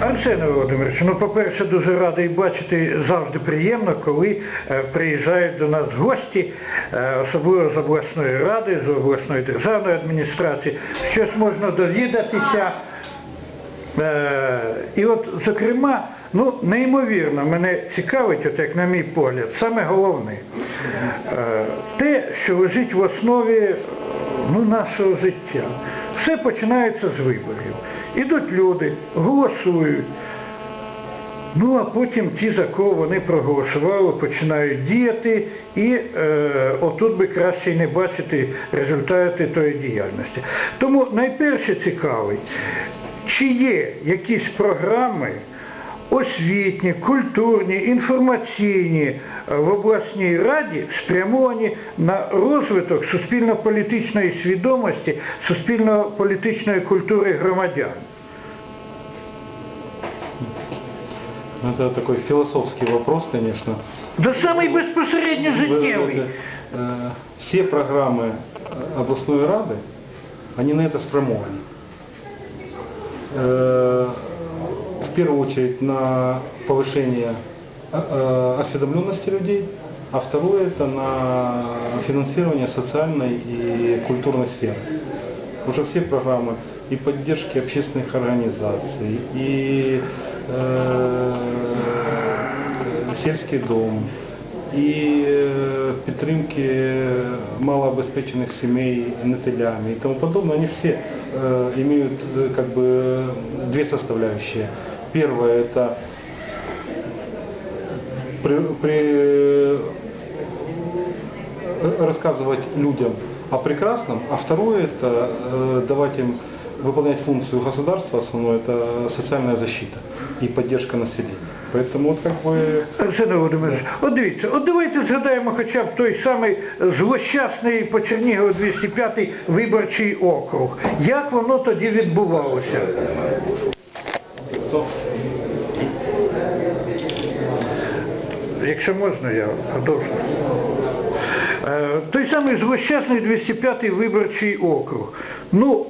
Арсене Володимирович, ну по-перше, дуже радий бачити завжди приємно, коли е, приїжджають до нас гості, е, особливо з обласної ради, з обласної державної адміністрації. Щось можна довідатися. Е, і от, зокрема, ну, неймовірно мене цікавить, от як на мій погляд, саме головне, е, те, що лежить в основі е, ну, нашого життя. Все починається з виборів. Ідуть люди, голосують. Ну, а потім ті, за кого вони проголосували, починають діяти, і е, отут би краще не бачити результати тої діяльності. Тому найперше цікавить, чи є якісь програми освітні, культурні, інформаційні е, в обласній раді спрямовані на розвиток суспільно-політичної свідомості, суспільно-політичної культури громадян. Ну, Это такой философский вопрос, конечно. Да самий безпосередньо Вы життєвий. знаете, э, Все программы э, областной рады, они на это спрямованы. Э, В первую очередь на повышение э, э, осведомленности людей, а второе это на финансирование социальной и культурной сферы. Уже все программы и поддержки общественных организаций, и э, сельский дом, і е, підтримки малообеспеченных семей нетелями и тому подобное, они все э, имеют э, как бы две составляющие. Первое это при, при- э, рассказывать людям о прекрасном, а второе это э, давать им выполнять функцию государства, основное это социальная защита и поддержка населения. Поэтому вот как бы Арсене Володимирович, от дивіться, от давайте згадаємо хоча б той самий злощасний по Чернігову 205 виборчий округ. Як воно тоді відбувалося? Якщо можна, я продовжу. Е, Той самий злощасний 205 виборчий округ. Ну,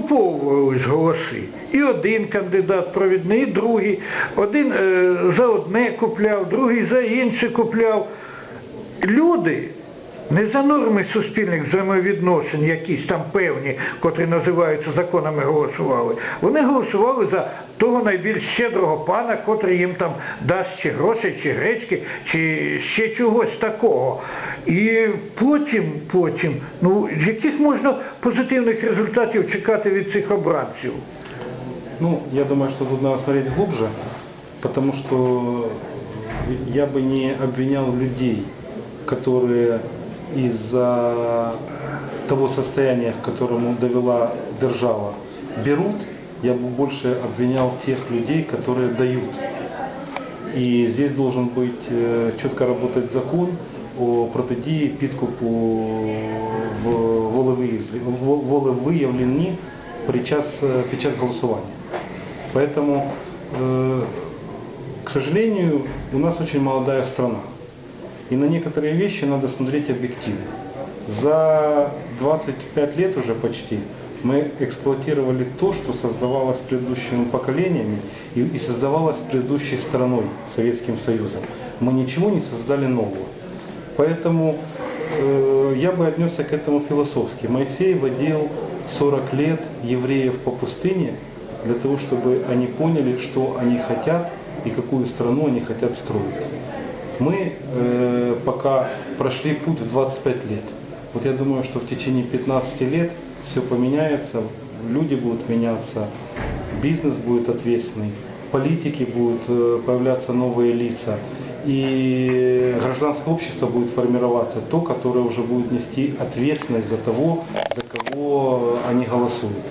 скуповувались голоси. І один кандидат провідний, і другий. Один е, за одне купляв, другий за інше купляв. Люди не за норми суспільних взаємовідношень, якісь там певні, котрі називаються законами, голосували. Вони голосували за того найбільш щедрого пана, котрий їм там дасть чи грошей, чи гречки, чи ще чогось такого. І потім, потім, ну яких можна позитивних результатів чекати від цих обранців? Ну, я думаю, что тут надо смотреть глубже, потому что я бы не обвинял людей, которые из-за того состояния, к которому довела держава, берут, я бы больше обвинял тех людей, которые дают. И здесь должен быть э, четко работать закон о протидії підкупу в волевиявленні волевиявленні під час, э, під час голосування. Поэтому, э, к сожалению, у нас очень молодая страна. И на некоторые вещи надо смотреть объективно. За 25 лет уже почти мы эксплуатировали то, что создавалось предыдущими поколениями и, и создавалось предыдущей страной, Советским Союзом. Мы ничего не создали нового. Поэтому э, я бы отнесся к этому философски. Моисей водил 40 лет евреев по пустыне для того, чтобы они поняли, что они хотят и какую страну они хотят строить. Мы э, пока прошли путь в 25 лет. Вот я думаю, что в течение 15 лет все поменяется, люди будут меняться, бизнес будет ответственный, политики будут э, появляться новые лица, и гражданское общество будет формироваться, то, которое уже будет нести ответственность за того, за кого они голосуют.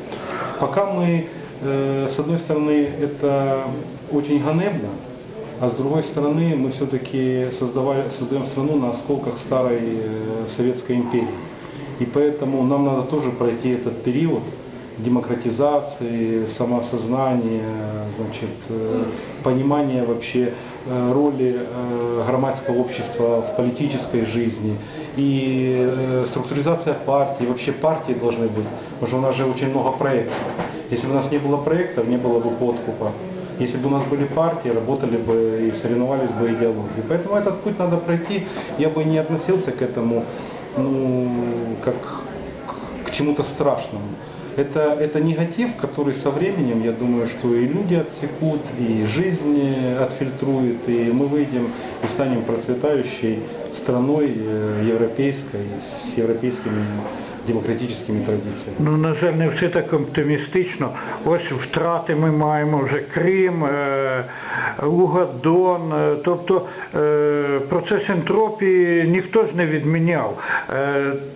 Пока мы, э, с одной стороны, это очень ганебно, а с другой стороны, мы все-таки создаем страну на осколках старой э, Советской империи. И поэтому нам надо тоже пройти этот период, демократизации, самоосознания, значит, э, понимания вообще э, роли громадского общества в политической жизни и структуризация партии, вообще партии должны быть, потому что у нас же очень много проектов. Если бы у нас не было проектов, не было бы подкупа. Если бы у нас были партии, работали бы и соревновались бы идеологии. Поэтому этот путь надо пройти. Я бы не относился к этому ну, как к- чему-то страшному. Это, это негатив, который со временем, я думаю, что и люди отсекут, и жизнь отфильтрует, и мы выйдем и станем процветающей страной э, европейской, с европейскими демократическими традициями. Ну, на жаль, не все так оптимістично. Ось втрати ми маємо вже Крим, е, Лугадон. е, Тобто е, процес ентропії ніхто ж не відміняв.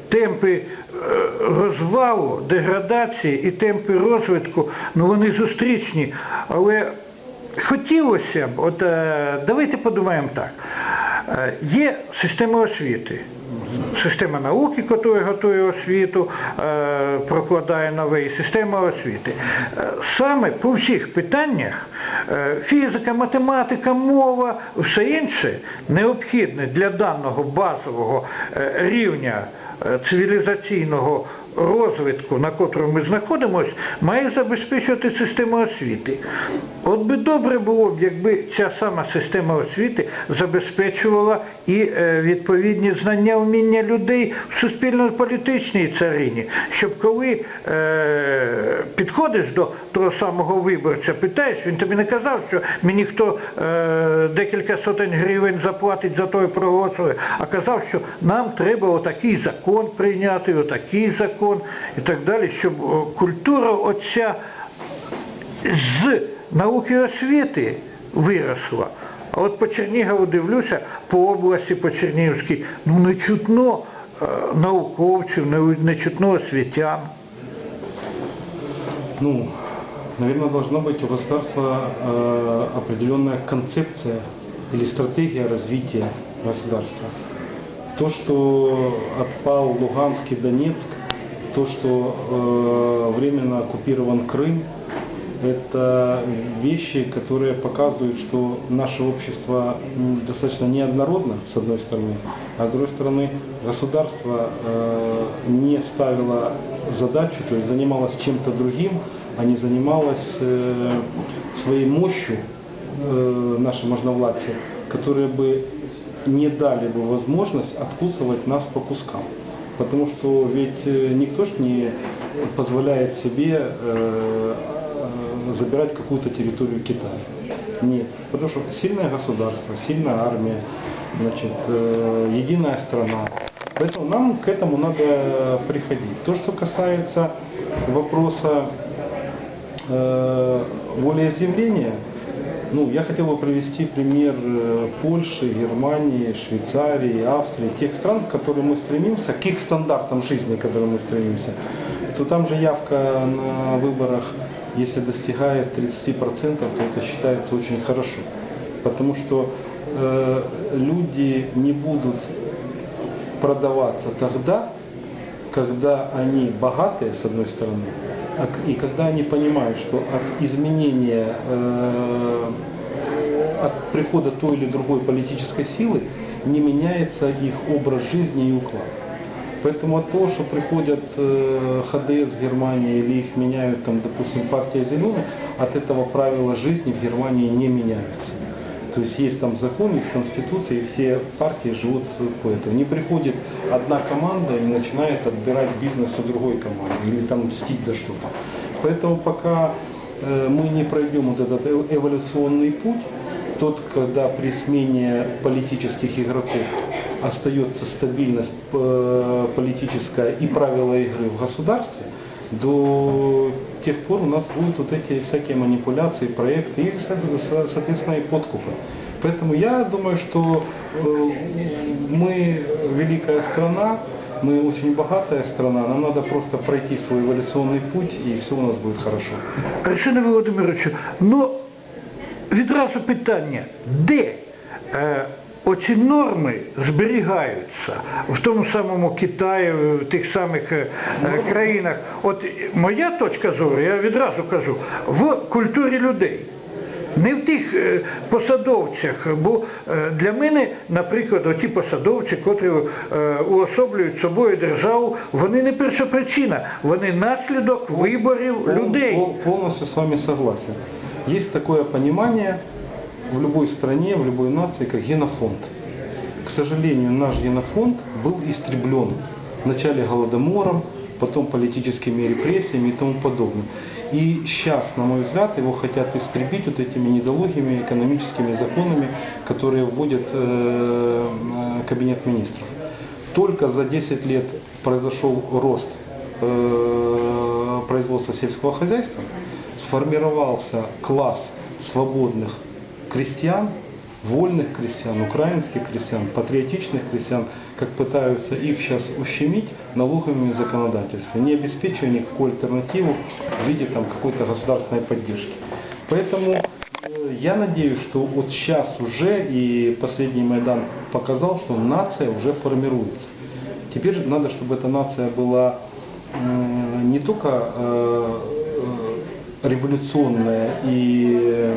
Темпи розвалу, деградації і темпи розвитку, ну вони зустрічні. Але хотілося б, от давайте подумаємо так. Є система освіти, система науки, яка готує освіту, е, прокладає новий, система освіти. Е, Саме по всіх питаннях е, фізика, математика, мова, все інше необхідне для даного базового рівня цивілізаційного розвитку, на котрому ми знаходимося, має забезпечувати система освіти. От би добре було б, якби ця сама система освіти забезпечувала і е, відповідні знання, вміння людей в суспільно-політичній царині, щоб коли е, підходиш до того самого виборця, питаєш, він тобі не казав, що мені хто е, декілька сотень гривень заплатить за той проголосує, а казав, що нам треба отакий закон прийняти, отакий закон і так далі, щоб о, культура оця з науки і освіти виросла. А от по Чернігову дивлюся, по області, по Чернігівській, ну не чутно е, науковців, не, не чутно освітян. Ну, наверное, должна быть у государства э, определенная концепция или стратегия развития государства. То, что отпал Луганск и Донецк, то, что э, временно оккупирован Крым, это вещи, которые показывают, что наше общество достаточно неоднородно, с одной стороны, а с другой стороны, государство э, не ставило задачу, то есть занималось чем-то другим, а не занималось э, своей мощью э, нашей можновладцы, которые бы не дали бы возможность откусывать нас по кускам. Потому что ведь э, никто ж не позволяет себе э, э, забирать какую-то территорию Китая. Нет. Потому что сильное государство, сильная армия, значит, единая страна. Поэтому нам к этому надо приходить. То, что касается вопроса волеизъявления, ну, я хотел бы привести пример э, Польши, Германии, Швейцарии, Австрии, тех стран, к которым мы стремимся, к их стандартам жизни, к которым мы стремимся, то там же явка на выборах, если достигает 30%, то это считается очень хорошо. Потому что э, люди не будут продаваться тогда, когда они богатые, с одной стороны, и когда они понимают, что от изменения, э, от прихода той или другой политической силы не меняется их образ жизни и уклад. Поэтому от того, что приходят э, ХДС в Германии или их меняют, там, допустим, партия зеленых, от этого правила жизни в Германии не меняются. То есть есть там закон, есть конституция, и все партии живут по этому. Не приходит одна команда и начинает отбирать бизнес у другой команды или там мстить за что-то. Поэтому пока э, мы не пройдем вот этот э- эволюционный путь, тот, когда при смене политических игроков остается стабильность э, политическая и правила игры в государстве, до тех пор у нас будут вот эти всякие манипуляции, проекты и, со- со- соответственно, и подкупы. Поэтому я думаю, что э, мы великая страна, мы очень богатая страна, нам надо просто пройти свой эволюционный путь, и все у нас будет хорошо. Арсене Володимировичу, ну відразу питання, де е, оці норми зберігаються в тому самому Китаї, в тих самих е, країнах. От моя точка зору, я відразу кажу, в культурі людей. Не в тих е, посадовцях, бо е, для мене, наприклад, оті посадовці, котрі уособлюють собою державу, вони не першопричина, вони наслідок виборів людей. Полностью с вами согласен. Есть такое понимание в любой стране, в любой нации, как генофонд. К сожалению, наш генофонд был истреблен вначале голодомором, потом политическими репрессиями и тому подобное. И сейчас, на мой взгляд, его хотят истребить вот этими недолугими экономическими законами, которые вводит э, э, Кабинет министров. Только за 10 лет произошел рост э, производства сельского хозяйства, сформировался класс свободных крестьян, вольных крестьян, украинских крестьян, патриотичных крестьян, как пытаются их сейчас ущемить налоговыми законодательством, не обеспечивая никакую альтернативу в виде там, какой-то государственной поддержки. Поэтому э, я надеюсь, что вот сейчас уже и последний Майдан показал, что нация уже формируется. Теперь надо, чтобы эта нация была э, не только революционная и, э,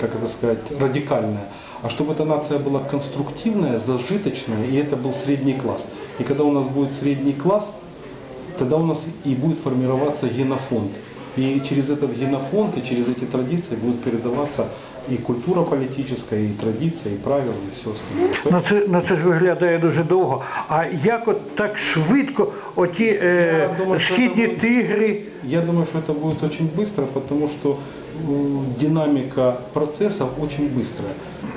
как это сказать, радикальная, а чтобы эта нация была конструктивная, зажиточная, и это был средний класс. И когда у нас будет средний класс, тогда у нас и будет формироваться генофонд. И через этот генофонд и через эти традиции будет передаваться и культура политическая, и традиция, и правила, и все остальное. Ну це, ну це ж виглядає дуже довго. А як от так швидко оті е, Я думаю, що східні це буде- тигри, Я думаю, что это будет очень быстро, потому что м, динамика процессов очень быстрая.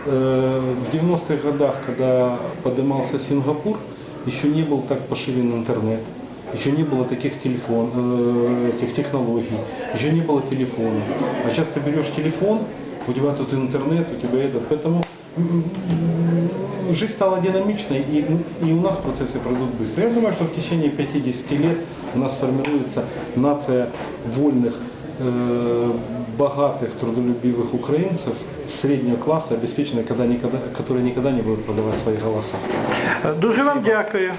Э, В 90-х годах, когда поднимался Сингапур, еще не был так поширен интернет, еще не было таких телефон, э, этих технологий, еще не было телефона. А сейчас ты берешь телефон, у тебя тут интернет, у тебя этот, поэтому жизнь стала динамичной, и, и у нас процессы пройдут быстро. Я думаю, что в течение 50 лет у нас сформируется нация вольных, э, богатых, трудолюбивых украинцев среднего класса, обеспеченных, когда никогда, которые никогда не будут продавать свои голоса. Дуже вам дякую.